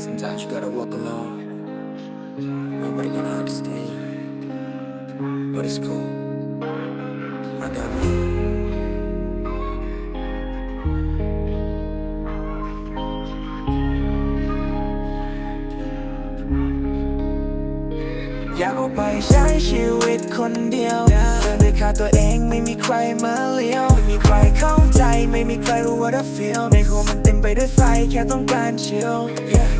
Sometimes you gotta walk alone. Nobody gonna understand you. But it's cool. I got me. อยากออกไปใช้ชีวิตคนเดียวเดินด้วยขาตัวเองไม่มีใครมาเลี้ยว ไม่มีใครเข้าใจ ม่มีใครรู้ว่า I feel ในหัวมันเต็มไปด้วยไฟแค่ต้องการชิล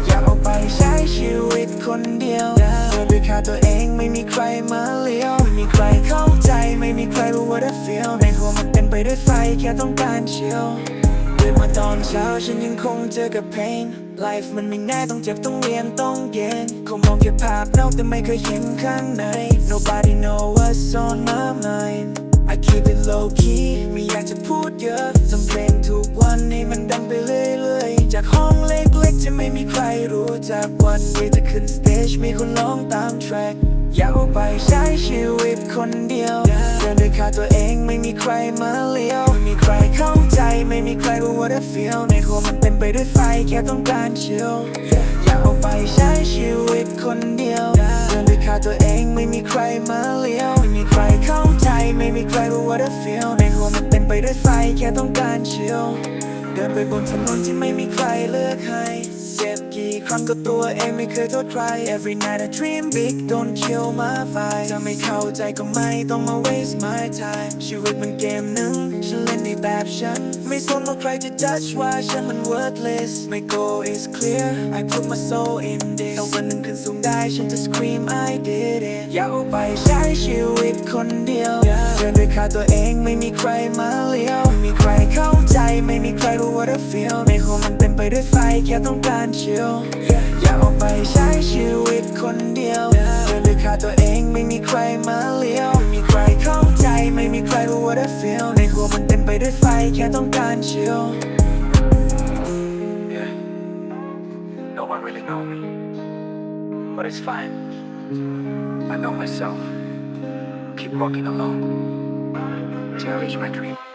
อยากออกไปใช้ชีวิตคนเดียวเดินด้วยขาตัวเองไม่มีใครมาเลี้ยวไม่มีใครเข้าใจไม่มีใครรู้ว่า I feel ในหัวมันเต็มไปด้วยไฟแค่ต้องการชิลตื่นมาตอนเช้าฉันยังคงเจอกับ pain Life มันไม่แน่ต้องเจ็บต้องเรียนต้องเย็นคงมองแค่ภาพนอกแต่ไม่เคยเห็นข้างใน Nobody know what's on my mind I keep it low key ไม่อยาก เยอะทำเพลงทุกวันให้มันดังไปเรื่อยๆ จากห้องเล็กๆที่ไม่มีใครรู้จักวันเดียวจะขึ้นสเตจมีคนร้องตาม track อยากออกไปใช้ชีวิตคนเดียวเดินด้วยขาตัวเองไม่มีใครมาเลี้ยวไม่มีใครเข้าใจไม่มีใครรู้ว่า I feel ในหัวมันเต็มไปด้วยไฟแค่ต้องการชิลอยากออกไปใช้ชีวิตคนเดียวเดินด้วยขาตัวเองไม่มีใครมาเลี้ยวไม่มีใครเข้า ไม่มีใครรู้ว่า I feel ในหัวมันเต็มไปด้วยไฟแค่ต้องการชิลเดินไปบนถนนที่ไม่มีใครเลือกให้เจ็บกี่ครั้งก็ตัวเองไม่เคยโทษใคร Every night I dream big don't kill my vibe ถ้าไม่เข้าใจก็ไม่ต้องมา waste my time ชีวิตมันเกมหนึ่งฉันเล่นในแบบฉัน ไม่สนว่าใครจะ judge ว่าฉันมัน worthless My goal is clear I put my soul in this ถ้าวันหนึ่งขึ้นสูงได้ฉันจะ scream I did it อยากออกไปใช้ชีวิตคนเดียว ดินด้วยขาตัวเองไม่มีใครมาเลี้ยวไม่มีใครเข้าใจไม่มีใครรู้ว่า I feel ในหัวมันเต็มไปด้วยไฟแค่ต้องการชิลอยากออกไปใช้ชีวิตคนเดียวเดินด้วยขาตัวเองไม่มีใครมาเลี้ยวไม่มีใครเข้าใจไม่มีใครรู้ว่า I feel ในหัวมันเต็มไปด้วยไฟแค่ต้องการชิล No one really know me. But it's fine. I know myself. Keep walking alone. Till I reach my dream.